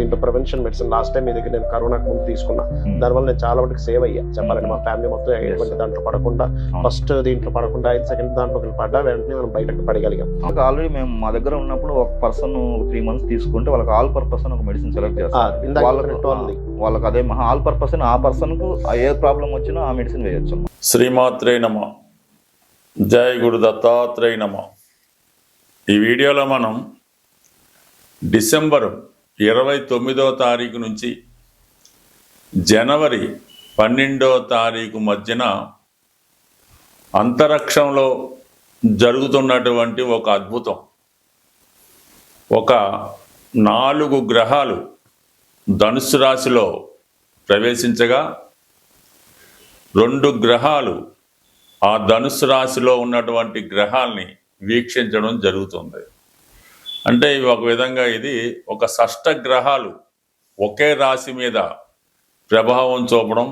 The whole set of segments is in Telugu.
దీంట్లో ప్రివెన్షన్ మెడిసిన్ లాస్ట్ టైం మీ దగ్గర నేను కరోనాకు ముందు తీసుకున్నా. దానివల్ల నేను చాలా మటుకు సేవ్ అయ్యా. చెప్పాలంటే మా ఫ్యామిలీ మొత్తం ఎటువంటి దాంట్లో పడకుండా ఫస్ట్ దీంట్లో పడకుండా ఐదు సెకండ్ దాంట్లో పడ్డా వెంటనే మనం బయటకు పడగలిగాం. ఆల్రెడీ మేము మా దగ్గర ఉన్నప్పుడు ఒక పర్సన్ త్రీ మంత్స్ తీసుకుంటే వాళ్ళకి ఆల్ పర్పస్ అని ఒక మెడిసిన్ సెలెక్ట్ చేస్తారు. వాళ్ళకు. వాళ్ళకి అదే ఆల్ పర్పస్ ఆ పర్సన్కు ఏ ప్రాబ్లం వచ్చినా ఆ మెడిసిన్ వేయొచ్చు శ్రీమాత్రే నమ. జయ గురు దత్తాత్రేయ నమ. ఈ వీడియోలో మనం డిసెంబర్ ఇరవై తొమ్మిదో తారీఖు నుంచి జనవరి పన్నెండో తారీఖు మధ్యన అంతరిక్షంలో జరుగుతున్నటువంటి ఒక అద్భుతం. ఒక నాలుగు గ్రహాలు ధనుసు రాశిలో ప్రవేశించగా రెండు గ్రహాలు ఆ ధనుసు రాశిలో ఉన్నటువంటి గ్రహాల్ని వీక్షించడం జరుగుతుంది. అంటే ఇవి ఒక విధంగా ఇది ఒక షష్ట గ్రహాలు ఒకే రాశి మీద ప్రభావం చూపడం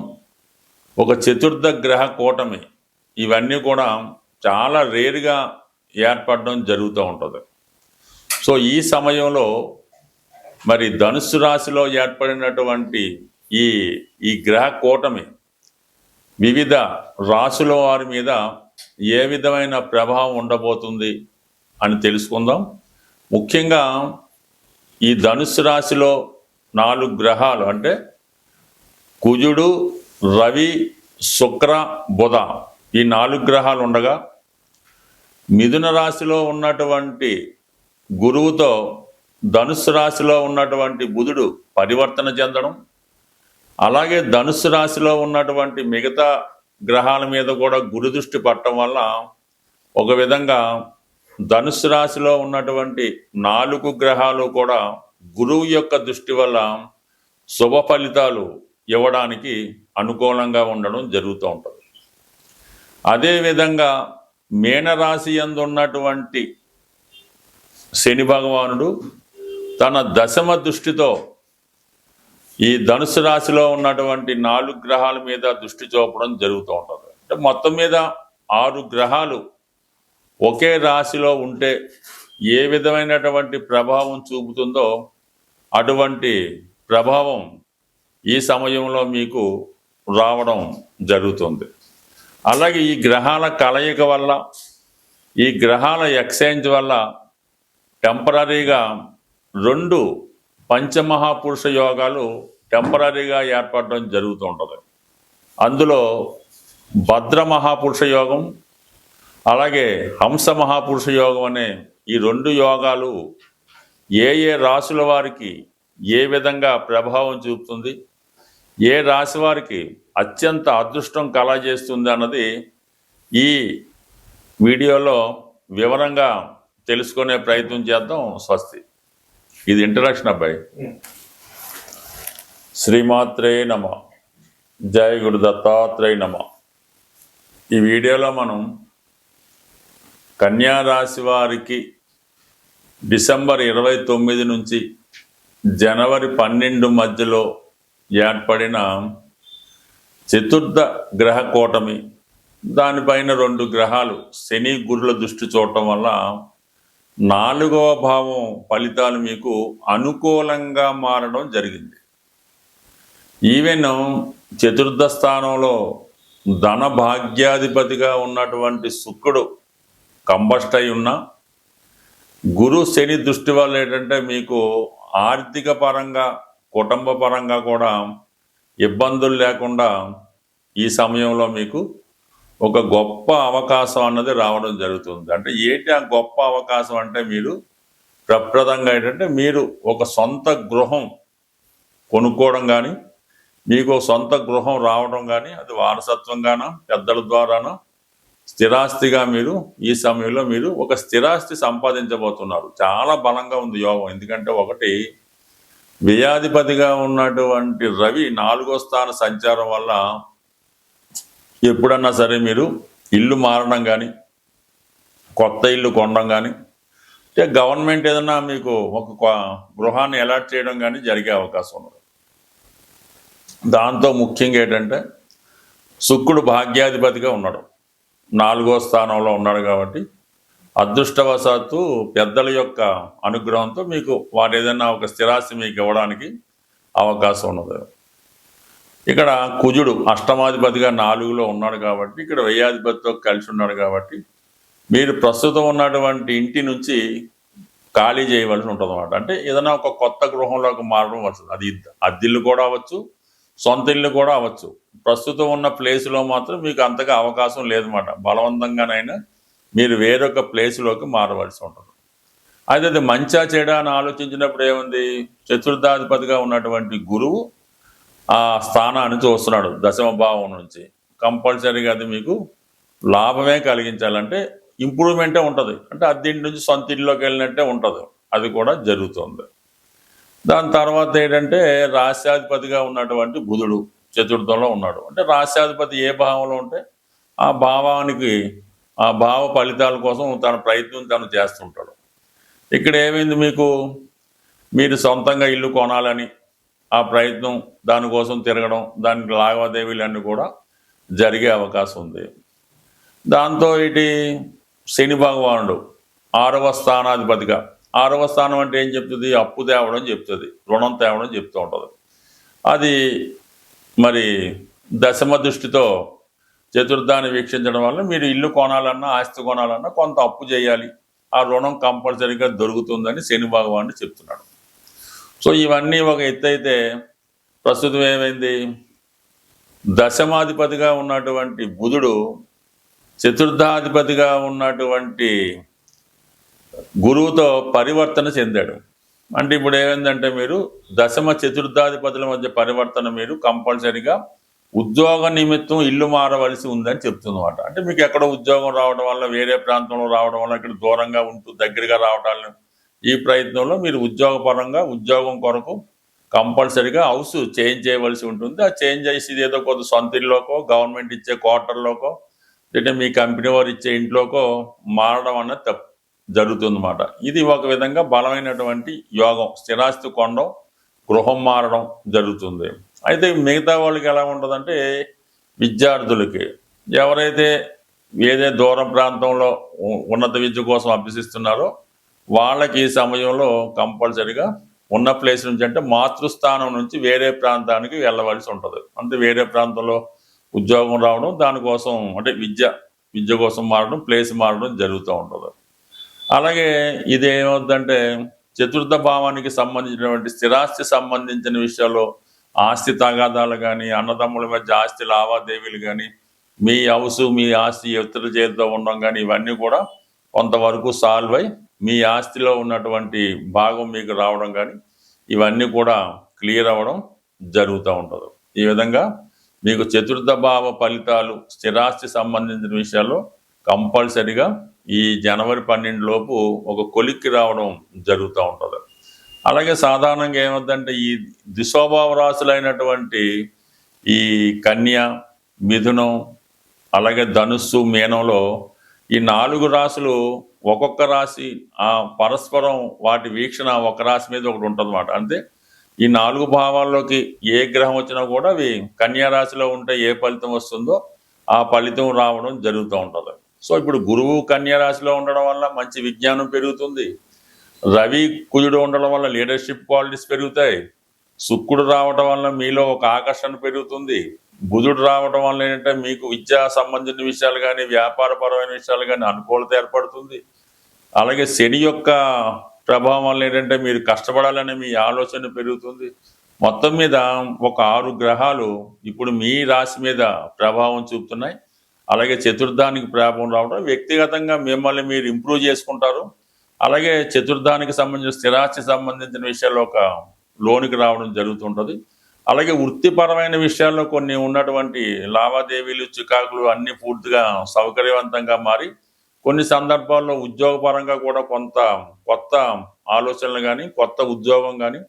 ఒక చతుర్థ గ్రహ కూటమి ఇవన్నీ కూడా చాలా రేరుగా ఏర్పడడం జరుగుతూ ఉంటుంది. సో ఈ సమయంలో మరి ధనుసు రాశిలో ఏర్పడినటువంటి ఈ ఈ గ్రహ కూటమి వివిధ రాశుల వారి మీద ఏ విధమైన ప్రభావం ఉండబోతుంది అని తెలుసుకుందాం. ముఖ్యంగా ఈ ధనుసు రాశిలో నాలుగు గ్రహాలు అంటే కుజుడు రవి శుక్ర బుధ ఈ నాలుగు గ్రహాలు ఉండగా మిథున రాశిలో ఉన్నటువంటి గురువుతో ధనుసు రాశిలో ఉన్నటువంటి బుధుడు పరివర్తన చెందడం అలాగే ధనుసు రాశిలో ఉన్నటువంటి మిగతా గ్రహాల మీద కూడా గురుదృష్టి పట్టడం వల్ల ఒక విధంగా ధనుసు రాశిలో ఉన్నటువంటి నాలుగు గ్రహాలు కూడా గురువు యొక్క దృష్టి వల్ల శుభ ఫలితాలు ఇవ్వడానికి అనుకూలంగా ఉండడం జరుగుతూ ఉంటుంది. అదేవిధంగా మీనరాశి యందు ఉన్నటువంటి శని భగవానుడు తన దశమ దృష్టితో ఈ ధనుసు రాశిలో ఉన్నటువంటి నాలుగు గ్రహాల మీద దృష్టి చూపడం జరుగుతూ ఉంటుంది. అంటే మొత్తం మీద ఆరు గ్రహాలు ఒకే రాశిలో ఉంటే ఏ విధమైనటువంటి ప్రభావం చూపుతుందో అటువంటి ప్రభావం ఈ సమయంలో మీకు రావడం జరుగుతుంది. అలాగే ఈ గ్రహాల కలయిక వల్ల ఈ గ్రహాల ఎక్స్చేంజ్ వల్ల టెంపరీగా రెండు పంచమహాపురుష యోగాలు టెంపరీగా ఏర్పడడం జరుగుతూ ఉంటుంది. అందులో భద్ర మహాపురుష యోగం అలాగే హంస మహాపురుష యోగం అనే ఈ రెండు యోగాలు ఏ ఏ రాసుల వారికి ఏ విధంగా ప్రభావం చూపుతుంది ఏ రాశి వారికి అత్యంత అదృష్టం కలగజేస్తుంది అన్నది ఈ వీడియోలో వివరంగా తెలుసుకునే ప్రయత్నం చేద్దాం. స్వస్తి. ఇది ఇంట్రడక్షన్ అబ్బాయి. శ్రీమాత్రే నమ. జయ గురు దత్తాత్రేయ నమ. ఈ వీడియోలో మనం కన్యారాశి వారికి డిసెంబర్ ఇరవై తొమ్మిది నుంచి జనవరి పన్నెండు మధ్యలో ఏర్పడిన చతుర్థ గ్రహ కూటమి. దానిపైన రెండు గ్రహాలు శని గురుల దృష్టి చూడటం వల్ల నాలుగవ భావం ఫలితాలు మీకు అనుకూలంగా మారడం జరిగింది. ఈవెన్ చతుర్థ స్థానంలో ధన భాగ్యాధిపతిగా ఉన్నటువంటి శుక్రుడు కంబస్ట్ అయి ఉన్నా గురు శని దృష్టి వల్ల ఏంటంటే మీకు ఆర్థిక పరంగా కుటుంబ పరంగా కూడా ఇబ్బందులు లేకుండా ఈ సమయంలో మీకు ఒక గొప్ప అవకాశం అన్నది రావడం జరుగుతుంది. అంటే ఏంటి ఆ గొప్ప అవకాశం అంటే మీరు ప్రప్రదంగా ఏంటంటే మీరు ఒక సొంత గృహం కొనుక్కోవడం కానీ మీకు సొంత గృహం రావడం కానీ అది వారసత్వంగానో పెద్దల ద్వారానో స్థిరాస్తిగా మీరు ఈ సమయంలో మీరు ఒక స్థిరాస్తి సంపాదించబోతున్నారు. చాలా బలంగా ఉంది యోగం. ఎందుకంటే ఒకటి వ్యయాధిపతిగా ఉన్నటువంటి రవి నాలుగో స్థాన సంచారం వల్ల ఎప్పుడన్నా సరే మీరు ఇల్లు మారడం కానీ కొత్త ఇల్లు కొనడం కానీ అంటే గవర్నమెంట్ ఏదైనా మీకు ఒక కొ- గృహాన్ని అలాట్ చేయడం కానీ జరిగే అవకాశం ఉన్నది. దాంతో ముఖ్యంగా ఏంటంటే శుక్రుడు భాగ్యాధిపతిగా ఉన్నాడు. నాలుగో స్థానంలో ఉన్నాడు కాబట్టి అదృష్టవశాత్తు పెద్దల యొక్క అనుగ్రహంతో మీకు వారు ఏదైనా ఒక స్థిరాస్తి మీకు ఇవ్వడానికి అవకాశం ఉన్నది. ఇక్కడ కుజుడు అష్టమాధిపతిగా నాలుగులో ఉన్నాడు కాబట్టి ఇక్కడ వ్యయాధిపతితో కలిసి ఉన్నాడు కాబట్టి మీరు ప్రస్తుతం ఉన్నటువంటి ఇంటి నుంచి ఖాళీ చేయవలసి ఉంటుంది అనమాట అంటే ఏదైనా ఒక కొత్త గృహంలోకి మారడం వస్తుంది. అది అద్దిల్లు కూడా అవ్వచ్చు సొంత ఇల్లు కూడా అవ్వచ్చు. ప్రస్తుతం ఉన్న ప్లేస్లో మాత్రం మీకు అంతగా అవకాశం లేదన్నమాట. బలవంతంగానైనా మీరు వేరొక ప్లేస్లోకి మారవలసి ఉంటుంది. అయితే అది మంచా చెడా అని ఆలోచించినప్పుడు ఏముంది? చతుర్థాధిపతిగా ఉన్నటువంటి గురువు ఆ స్థానాన్ని చూస్తున్నాడు దశమ భావం నుంచి. కంపల్సరీగా అది మీకు లాభమే కలిగించాలంటే ఇంప్రూవ్మెంటే ఉంటుంది. అంటే అద్దెంటి నుంచి సొంత ఇల్లులోకి వెళ్ళినట్టే ఉంటుంది. అది కూడా జరుగుతుంది. దాని తర్వాత ఏంటంటే రాష్ట్రాధిపతిగా ఉన్నటువంటి బుధుడు చతుర్థంలో ఉన్నాడు. అంటే రాష్ట్రాధిపతి ఏ భావంలో ఉంటే ఆ భావానికి ఆ భావ ఫలితాల కోసం తన ప్రయత్నం తను చేస్తుంటాడు. ఇక్కడ ఏమైంది మీకు? మీరు సొంతంగా ఇల్లు కొనాలని ఆ ప్రయత్నం దానికోసం తిరగడం దానికి లావాదేవీలన్నీ కూడా జరిగే అవకాశం ఉంది. దాంతో ఇటు శని భగవానుడు ఆరవ స్థానాధిపతిగా ఆరవ స్థానం అంటే ఏం చెప్తుంది? అప్పు తేవడం చెప్తుంది. రుణం తేవడం చెప్తూ ఉంటుంది. అది మరి దశమ దృష్టితో చతుర్థాన్ని వీక్షించడం వల్ల మీరు ఇల్లు కొనాలన్నా ఆస్తి కొనాలన్నా కొంత అప్పు చేయాలి. ఆ రుణం కంపల్సరీగా దొరుకుతుందని శని భగవానుడు చెప్తున్నాడు. సో ఇవన్నీ ఒక ఎత్తు అయితే ప్రస్తుతం ఏమైంది? దశమాధిపతిగా ఉన్నటువంటి బుధుడు చతుర్థాధిపతిగా ఉన్నటువంటి గురువుతో పరివర్తన చెందాడు. అంటే ఇప్పుడు ఏమైందంటే మీరు దశమ చతుర్థాధిపతుల మధ్య పరివర్తన మీరు కంపల్సరిగా ఉద్యోగ నిమిత్తం ఇల్లు మారవలసి ఉందని చెప్తుందన్నమాట అంటే మీకు ఎక్కడ ఉద్యోగం రావడం వల్ల వేరే ప్రాంతంలో రావడం వల్ల ఇక్కడ దూరంగా ఉంటూ దగ్గరగా రావడం ఈ ప్రయత్నంలో మీరు ఉద్యోగపరంగా ఉద్యోగం కొరకు కంపల్సరిగా హౌస్ చేంజ్ చేయవలసి ఉంటుంది. ఆ చేంజ్ చేసి ఏదో కొంత సొంత ఇల్లుకో గవర్నమెంట్ ఇచ్చే క్వార్టర్లోకో లేదంటే మీ కంపెనీ వారు ఇచ్చే ఇంట్లోకో మారడం అన్నది తప్పు. జరుగుతుందన్నమాట. ఇది ఒక విధంగా బలమైనటువంటి యోగం. స్థిరాస్తి కొనడం గృహం మారడం జరుగుతుంది. అయితే మిగతా వాళ్ళకి ఎలా ఉంటుందంటే విద్యార్థులకి ఎవరైతే ఏదే దూర ప్రాంతంలో ఉన్నత విద్య కోసం అభ్యసిస్తున్నారో వాళ్ళకి ఈ సమయంలో కంపల్సరిగా ఉన్న ప్లేస్ నుంచి అంటే మాతృస్థానం నుంచి వేరే ప్రాంతానికి వెళ్ళవలసి ఉంటుంది. అంటే వేరే ప్రాంతంలో ఉద్యోగం రావడం దానికోసం అంటే విద్య విద్య కోసం మారడం ప్లేస్ మారడం జరుగుతూ ఉంటుంది. అలాగే ఇది ఏమవుతుందంటే చతుర్థ భావానికి సంబంధించినటువంటి స్థిరాస్తి సంబంధించిన విషయాల్లో ఆస్తి తగాదాలు కానీ అన్నదమ్ముల మధ్య ఆస్తి లావాదేవీలు కానీ మీ హౌస్ మీ ఆస్తి ఇతరుల చేతితో ఉండడం కానీ ఇవన్నీ కూడా కొంతవరకు సాల్వ్ అయి మీ ఆస్తిలో ఉన్నటువంటి భాగం మీకు రావడం కానీ ఇవన్నీ కూడా క్లియర్ అవ్వడం జరుగుతూ ఉంటుంది. ఈ విధంగా మీకు చతుర్థ భావ ఫలితాలు స్థిరాస్తి సంబంధించిన విషయాల్లో కంపల్సరిగా ఈ జనవరి పన్నెండు లోపు ఒక కొలిక్కి రావడం జరుగుతూ ఉంటుంది. అలాగే సాధారణంగా ఏమవుతుందంటే ఈ దిశోభావ రాశులైనటువంటి ఈ కన్య మిథునం అలాగే ధనుస్సు మీనంలో ఈ నాలుగు రాశులు ఒక్కొక్క రాశి ఆ పరస్పరం వాటి వీక్షణ ఒక రాశి మీద ఒకటి ఉంటుంది అంటే ఈ నాలుగు భావాల్లోకి ఏ గ్రహం వచ్చినా కూడా అవి కన్యా రాశిలో ఉంటే ఏ ఫలితం వస్తుందో ఆ ఫలితం రావడం జరుగుతూ ఉంటుంది. సో ఇప్పుడు గురువు కన్యారాశిలో ఉండడం వల్ల మంచి విజ్ఞానం పెరుగుతుంది. రవి కుజుడు ఉండడం వల్ల లీడర్షిప్ క్వాలిటీస్ పెరుగుతాయి. శుక్రుడు రావడం వల్ల మీలో ఒక ఆకర్షణ పెరుగుతుంది. బుధుడు రావడం వల్ల ఏంటంటే మీకు విద్యా సంబంధించిన విషయాలు కానీ వ్యాపారపరమైన విషయాలు కానీ అనుకూలత ఏర్పడుతుంది. అలాగే శని యొక్క ప్రభావం వల్ల ఏంటంటే మీరు కష్టపడాలనే మీ ఆలోచన పెరుగుతుంది. మొత్తం మీద ఒక ఆరు గ్రహాలు ఇప్పుడు మీ రాశి మీద ప్రభావం చూపుతున్నాయి. అలాగే చతుర్థానికి ప్రాపం రావడం వ్యక్తిగతంగా మిమ్మల్ని మీరు ఇంప్రూవ్ చేసుకుంటారు. అలాగే చతుర్థానికి సంబంధించిన స్థిరాస్తి సంబంధించిన విషయాల్లో ఒక లోనికి రావడం జరుగుతుంటుంది. అలాగే వృత్తిపరమైన విషయాల్లో కొన్ని ఉన్నటువంటి లావాదేవీలు చికాకులు అన్ని పూర్తిగా సౌకర్యవంతంగా మారి కొన్ని సందర్భాల్లో ఉద్యోగపరంగా కూడా కొంత కొత్త ఆలోచనలు కానీ కొత్త ఉద్యోగం కానీ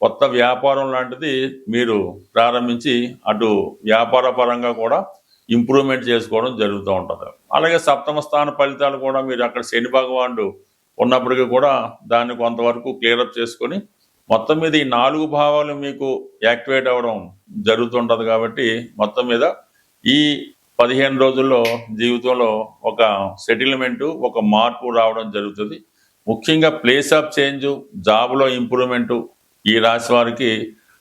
కొత్త వ్యాపారం లాంటిది మీరు ప్రారంభించి అటు వ్యాపార పరంగా కూడా ఇంప్రూవ్మెంట్ చేసుకోవడం జరుగుతూ ఉంటుంది. అలాగే సప్తమ స్థాన ఫలితాలు కూడా మీరు అక్కడ శని భగవానుడు ఉన్నప్పటికీ కూడా దాన్ని కొంతవరకు క్లియరప్ చేసుకొని మొత్తం మీద ఈ నాలుగు భావాలు మీకు యాక్టివేట్ అవ్వడం జరుగుతుంటుంది కాబట్టి మొత్తం మీద ఈ పదిహేను రోజుల్లో జీవితంలో ఒక సెటిల్మెంటు ఒక మార్పు రావడం జరుగుతుంది. ముఖ్యంగా ప్లేస్ ఆఫ్ చేంజ్ జాబ్లో ఇంప్రూవ్మెంటు ఈ రాశి వారికి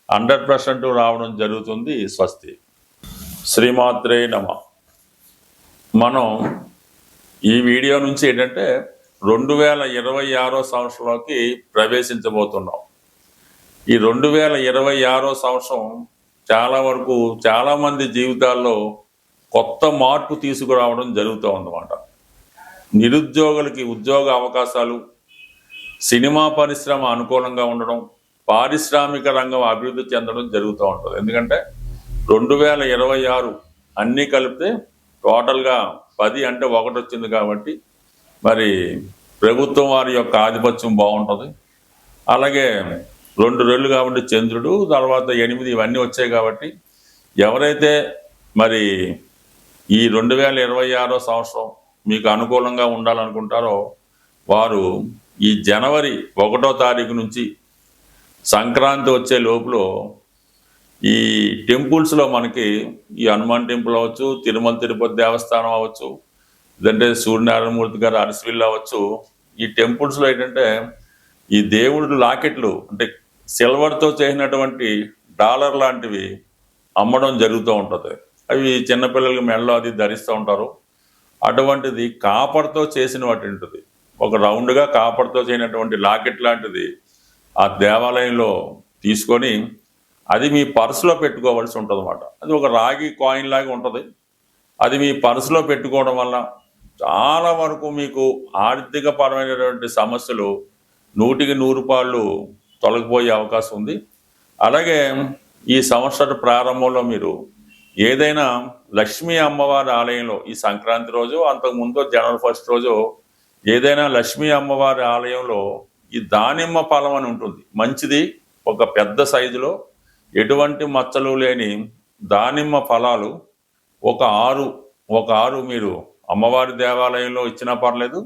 హండ్రెడ్ పర్సెంట్ రావడం జరుగుతుంది స్వస్తి. శ్రీమాత్రే నమ. మనం ఈ వీడియో నుంచి ఏంటంటే రెండు వేల ఇరవై ఆరో సంవత్సరంలోకి ప్రవేశించబోతున్నాం. ఈ రెండు వేల ఇరవై ఆరో సంవత్సరం చాలా వరకు చాలామంది జీవితాల్లో కొత్త మార్పు తీసుకురావడం జరుగుతూ ఉందన్నమాట. నిరుద్యోగులకి ఉద్యోగ అవకాశాలు సినిమా పరిశ్రమ అనుకూలంగా ఉండడం పారిశ్రామిక రంగం అభివృద్ధి చెందడం జరుగుతూ ఉంటుంది. ఎందుకంటే రెండు వేల ఇరవై ఆరు అన్నీ కలిపితే టోటల్గా పది అంటే ఒకటి వచ్చింది కాబట్టి మరి ప్రభుత్వం వారి యొక్క ఆధిపత్యం బాగుంటుంది. అలాగే రెండు రెళ్ళు కాబట్టి చంద్రుడు తర్వాత ఎనిమిది ఇవన్నీ వచ్చాయి కాబట్టి ఎవరైతే మరి ఈ రెండు వేల ఇరవై ఆరో సంవత్సరం మీకు అనుకూలంగా ఉండాలనుకుంటారో వారు ఈ జనవరి ఒకటో తారీఖు నుంచి సంక్రాంతి వచ్చే లోపల ఈ టెంపుల్స్లో మనకి ఈ హనుమాన్ టెంపుల్ అవ్వచ్చు తిరుమల తిరుపతి దేవస్థానం అవ్వచ్చు లేదంటే సూర్యనారాయణమూర్తి గారు అరసివిల్ అవ్వచ్చు. ఈ టెంపుల్స్లో ఏంటంటే ఈ దేవుడు లాకెట్లు అంటే సిల్వర్తో చేసినటువంటి డాలర్ లాంటివి అమ్మడం జరుగుతూ ఉంటుంది. అవి చిన్నపిల్లలకి మెడలో అది ధరిస్తూ ఉంటారు. అటువంటిది కాపర్తో చేసిన వాటి ఉంటుంది. ఒక రౌండ్గా కాపర్తో చేయనటువంటి లాకెట్ లాంటిది ఆ దేవాలయంలో తీసుకొని అది మీ పర్సులో పెట్టుకోవాల్సి ఉంటుంది అనమాట అది ఒక రాగి కాయిన్ లాగా ఉంటుంది. అది మీ పర్సులో పెట్టుకోవడం వల్ల చాలా వరకు మీకు ఆర్థిక పరమైనటువంటి సమస్యలు నూటికి నూరు పాళ్ళు తొలగిపోయే అవకాశం ఉంది. అలాగే ఈ సంవత్సర ప్రారంభంలో మీరు ఏదైనా లక్ష్మీ అమ్మవారి ఆలయంలో ఈ సంక్రాంతి రోజు అంతకు ముందు జనవరి ఫస్ట్ రోజు ఏదైనా లక్ష్మీ అమ్మవారి ఆలయంలో ఈ దానిమ్మ ఫలం అని ఉంటుంది. మంచిది ఒక పెద్ద సైజులో ఎటువంటి మచ్చలు లేని దానిమ్మ ఫలాలు ఒక ఆరు ఒక ఆరు మీరు అమ్మవారి దేవాలయంలో ఇచ్చినా పర్లేదు.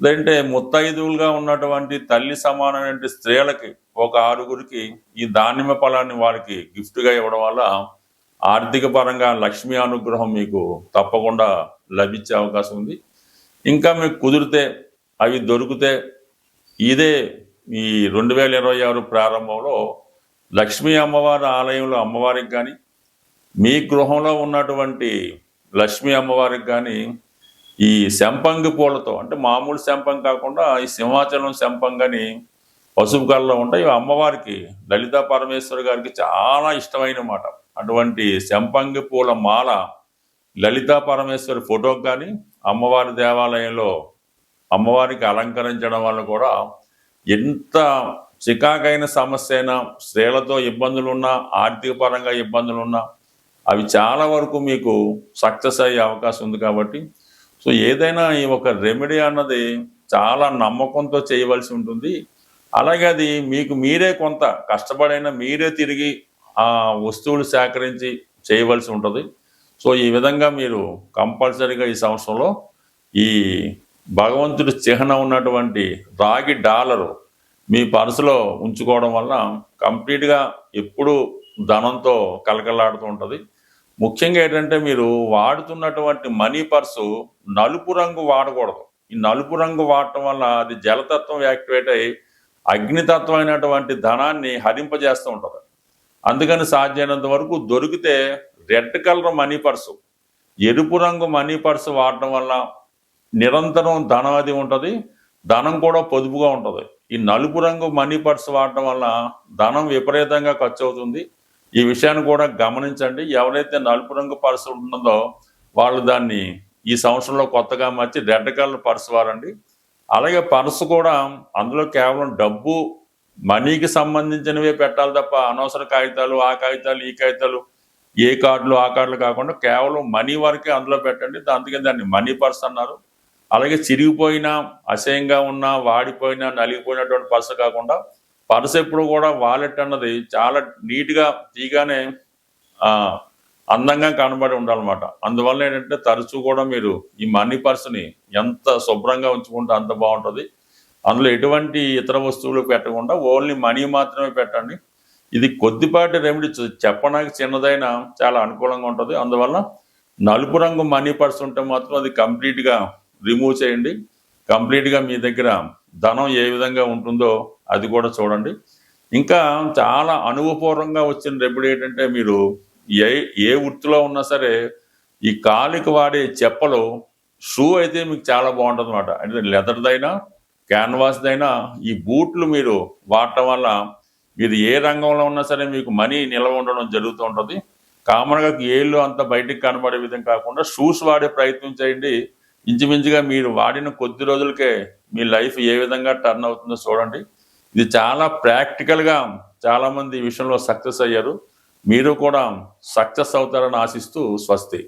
లేదంటే ముత్తైదువులుగా ఉన్నటువంటి తల్లి సమానమైన స్త్రీలకి ఒక ఆరుగురికి ఈ దానిమ్మ ఫలాన్ని వారికి గిఫ్ట్గా ఇవ్వడం వల్ల ఆర్థిక పరంగా లక్ష్మీ అనుగ్రహం మీకు తప్పకుండా లభించే అవకాశం ఉంది. ఇంకా మీకు కుదిరితే అవి దొరికితే ఇదే ఈ రెండు వేల ఇరవై ఆరు ప్రారంభంలో లక్ష్మీ అమ్మవారి ఆలయంలో అమ్మవారికి కానీ మీ గృహంలో ఉన్నటువంటి లక్ష్మీ అమ్మవారికి కానీ ఈ శంపంగి పూలతో అంటే మామూలు శంపం కాకుండా ఈ సింహాచలం శంపం కానీ పసుపు కళ్ళలో ఉంటాయి. అమ్మవారికి లలితా పరమేశ్వరి గారికి చాలా ఇష్టమైన మాట. అటువంటి శంపంగి పూల మాల లలితా పరమేశ్వరి ఫోటోకి కానీ అమ్మవారి దేవాలయంలో అమ్మవారికి అలంకరించడం వల్ల కూడా ఎంత చికాకైన సమస్య అయినా స్త్రీలతో ఇబ్బందులు ఉన్నా ఆర్థిక పరంగా ఇబ్బందులు ఉన్నా అవి చాలా వరకు మీకు సక్సెస్ అయ్యే అవకాశం ఉంది కాబట్టి. సో ఏదైనా ఈ ఒక రెమెడీ అన్నది చాలా నమ్మకంతో చేయవలసి ఉంటుంది. అలాగే అది మీకు మీరే కొంత కష్టపడైనా మీరే తిరిగి ఆ వస్తువులు సేకరించి చేయవలసి ఉంటుంది. సో ఈ విధంగా మీరు కంపల్సరీగా ఈ సంవత్సరంలో ఈ భగవంతుడి చిహ్నం ఉన్నటువంటి రాగి డాలరు మీ పర్సులో ఉంచుకోవడం వల్ల కంప్లీట్గా ఎప్పుడు ధనంతో కలకలాడుతూ ఉంటుంది. ముఖ్యంగా ఏంటంటే మీరు వాడుతున్నటువంటి మనీ పర్సు నలుపు రంగు వాడకూడదు. ఈ నలుపు రంగు వాడటం వల్ల అది జలతత్వం యాక్టివేట్ అయ్యి అగ్నితత్వం అయినటువంటి ధనాన్ని హరింపజేస్తూ ఉంటుంది. అందుకని సాధ్యమైనంత వరకు దొరికితే రెడ్ కలర్ మనీ పర్సు ఎరుపు రంగు మనీ పర్సు వాడటం వల్ల నిరంతరం ధనం అది ఉంటుంది. ధనం కూడా పొదుపుగా ఉంటుంది. ఈ నలుపు రంగు మనీ పర్స్ వాడటం వల్ల ధనం విపరీతంగా ఖర్చు అవుతుంది. ఈ విషయాన్ని కూడా గమనించండి. ఎవరైతే నలుపు రంగు పర్సు ఉంటుందో వాళ్ళు దాన్ని ఈ సంవత్సరంలో కొత్తగా మార్చి రెడ్ కలర్ పర్స్ వాడండి అలాగే పర్స్ కూడా అందులో కేవలం డబ్బు మనీకి సంబంధించినవే పెట్టాలి తప్ప అనవసర కాగితాలు ఆ కాగితాలు ఈ కాగితాలు ఏ కార్డులు ఆ కార్డులు కాకుండా కేవలం మనీ వరకే అందులో పెట్టండి. అందుకే దాన్ని మనీ పర్స్ అన్నారు. అలాగే చిరిగిపోయిన అసహ్యంగా ఉన్న వాడిపోయినా నలిగిపోయినటువంటి పర్సు కాకుండా పర్స్ ఎప్పుడు కూడా వాలెట్ అన్నది చాలా నీట్గా తీగానే అందంగా కనబడి ఉండాలన్నమాట. అందువల్ల ఏంటంటే తరచూ కూడా మీరు ఈ మనీ పర్సుని ఎంత శుభ్రంగా ఉంచుకుంటే అంత బాగుంటుంది. అందులో ఎటువంటి ఇతర వస్తువులు పెట్టకుండా ఓన్లీ మనీ మాత్రమే పెట్టండి. ఇది కొద్దిపాటి రెమెడీ చెప్పడానికి చిన్నదైనా చాలా అనుకూలంగా ఉంటుంది. అందువల్ల నలుపు రంగు మనీ పర్స్ ఉంటే మాత్రం అది కంప్లీట్గా రిమూవ్ చేయండి. కంప్లీట్గా మీ దగ్గర ధనం ఏ విధంగా ఉంటుందో అది కూడా చూడండి. ఇంకా చాలా అనుభవపూర్వంగా వచ్చిన రెమెడీ ఏంటంటే మీరు ఏ ఏ వృత్తిలో ఉన్నా సరే ఈ కాలికి వాడే చెప్పలు షూ అయితే మీకు చాలా బాగుంటుంది అనమాట అంటే లెదర్దైనా క్యాన్వాస్దైనా ఈ బూట్లు మీరు వాడటం వల్ల మీరు ఏ రంగంలో ఉన్నా సరే మీకు మనీ నిల్వ ఉండడం జరుగుతూ ఉంటుంది. కామన్గా ఏళ్ళు అంత బయటికి కనబడే విధం కాకుండా షూస్ వాడే ప్రయత్నం చేయండి. ఇంచుమించుగా మీరు వాడిన కొద్ది రోజులకే మీ లైఫ్ ఏ విధంగా టర్న్ అవుతుందో చూడండి. ఇది చాలా ప్రాక్టికల్గా చాలామంది ఈ విషయంలో సక్సెస్ అయ్యారు. మీరు కూడా సక్సెస్ అవుతారని ఆశిస్తూ స్వస్తి.